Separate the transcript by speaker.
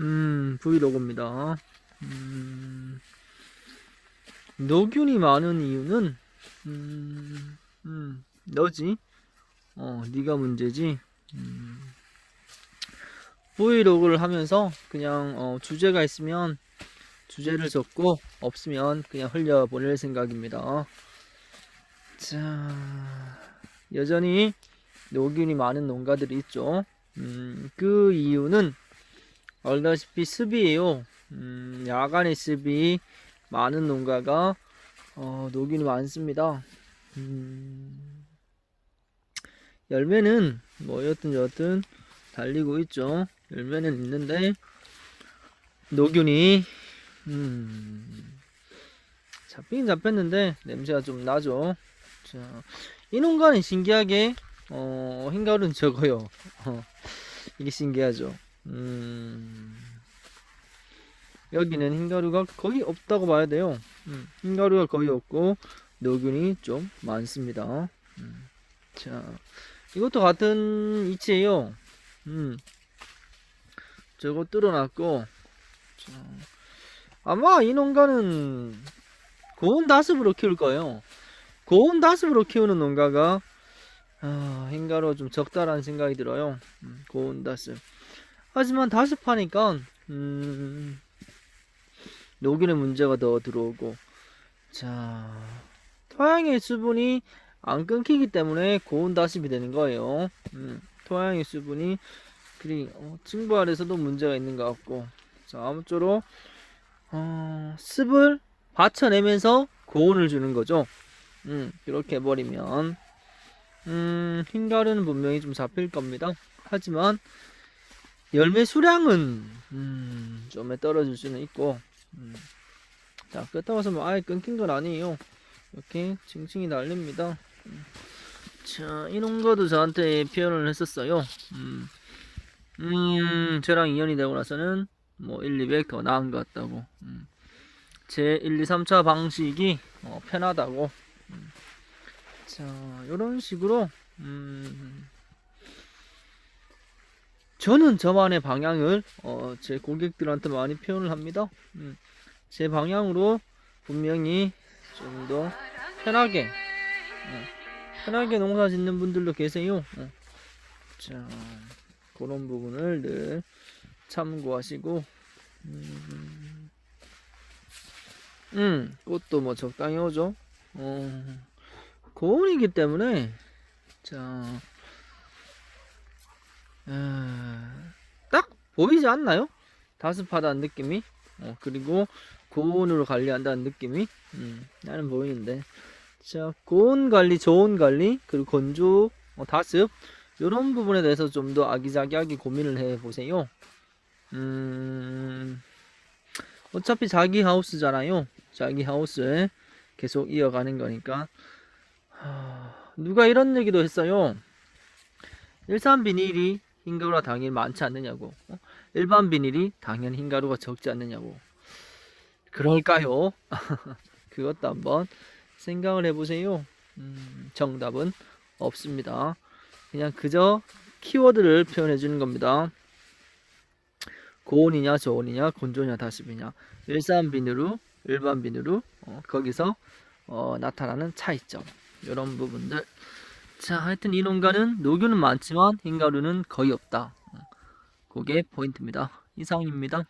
Speaker 1: 음, 브이로그입니다. 음, 노균이 많은 이유는, 음, 음, 너지? 어, 네가 문제지? 음, 브이로그를 하면서 그냥, 어, 주제가 있으면 주제를 적고, 없으면 그냥 흘려보낼 생각입니다. 자, 여전히 노균이 많은 농가들이 있죠. 음, 그 이유는, 알다시피 습이에요. 음, 야간에 습이 많은 농가가 어, 녹균이 많습니다. 음, 열매는 뭐 여튼 여튼 달리고 있죠. 열매는 있는데 녹균이 음, 잡히긴 잡혔는데 냄새가 좀 나죠. 자, 이 농가는 신기하게 어, 흰가루는 적어요. 어, 이게 신기하죠. 음, 여기는 흰가루가 거의 없다고 봐야 돼요. 음, 흰가루가 거의 없고 노균이 좀 많습니다. 음, 자, 이것도 같은 이치예요. 음, 저거 뚫어놨고, 자, 아마 이 농가는 고온 다습으로 키울 거예요. 고온 다습으로 키우는 농가가 아, 흰가루가 좀 적다라는 생각이 들어요. 음, 고온 다습. 하지만 다습하니까 음, 녹균의 문제가 더 들어오고 자 토양의 수분이 안 끊기기 때문에 고온 다습이 되는 거예요. 음, 토양의 수분이 그리 어, 증발에서도 문제가 있는 것 같고 자 아무쪼록 어, 습을 받쳐내면서 고온을 주는 거죠. 음, 이렇게 해버리면 음, 흰가루는 분명히 좀 잡힐 겁니다. 하지만 열매 수량은 음, 좀 떨어질 수는 있고 음. 자 그렇다고 해서 뭐 아예 끊긴 건 아니에요 이렇게 칭칭이 날립니다 음. 자 이런 거도 저한테 표현을 했었어요 음, 음 저랑 인연이 되고 나서는 뭐 1, 200 더 나은 것 같다고 음. 제 1, 2, 3차 방식이 어, 편하다고 음. 자 이런 식으로 음, 저는 저만의 방향을 어, 제 고객들한테 많이 표현을 합니다. 음, 제 방향으로 분명히 좀 더 편하게 어, 편하게 농사 짓는 분들도 계세요. 어. 자 그런 부분을 늘 참고하시고 음, 음 꽃도 뭐 적당히 오죠. 어, 고온이기 때문에 자 아, 딱 보이지 않나요? 다습하다는 느낌이? 어, 그리고 고온으로 관리한다는 느낌이? 음, 나는 보이는데. 자 고온 관리 저온 관리 그리고 건조 어, 다습. 이런 부분에 대해서 좀 더 아기자기하게 고민을 해 보세요. 음 어차피 자기 하우스잖아요. 자기 하우스에 계속 이어가는 거니까. 하, 누가 이런 얘기도 했어요. 일산 비닐이 흰가루가 당연히 많지 않느냐고. 어? 일반 비닐이 당연히 흰가루가 적지 않느냐고. 그럴까요? 그것도 한번 생각을 해보세요. 음, 정답은 없습니다. 그냥 그저 키워드를 표현해 주는 겁니다. 고온이냐 저온이냐 건조냐 다습이냐. 일산 비누로 일반 비누로 어, 거기서 어, 나타나는 차이점. 이런 부분들 자, 하여튼 이 농가는 녹유는 많지만 흰가루는 거의 없다. 그게 포인트입니다. 이상입니다.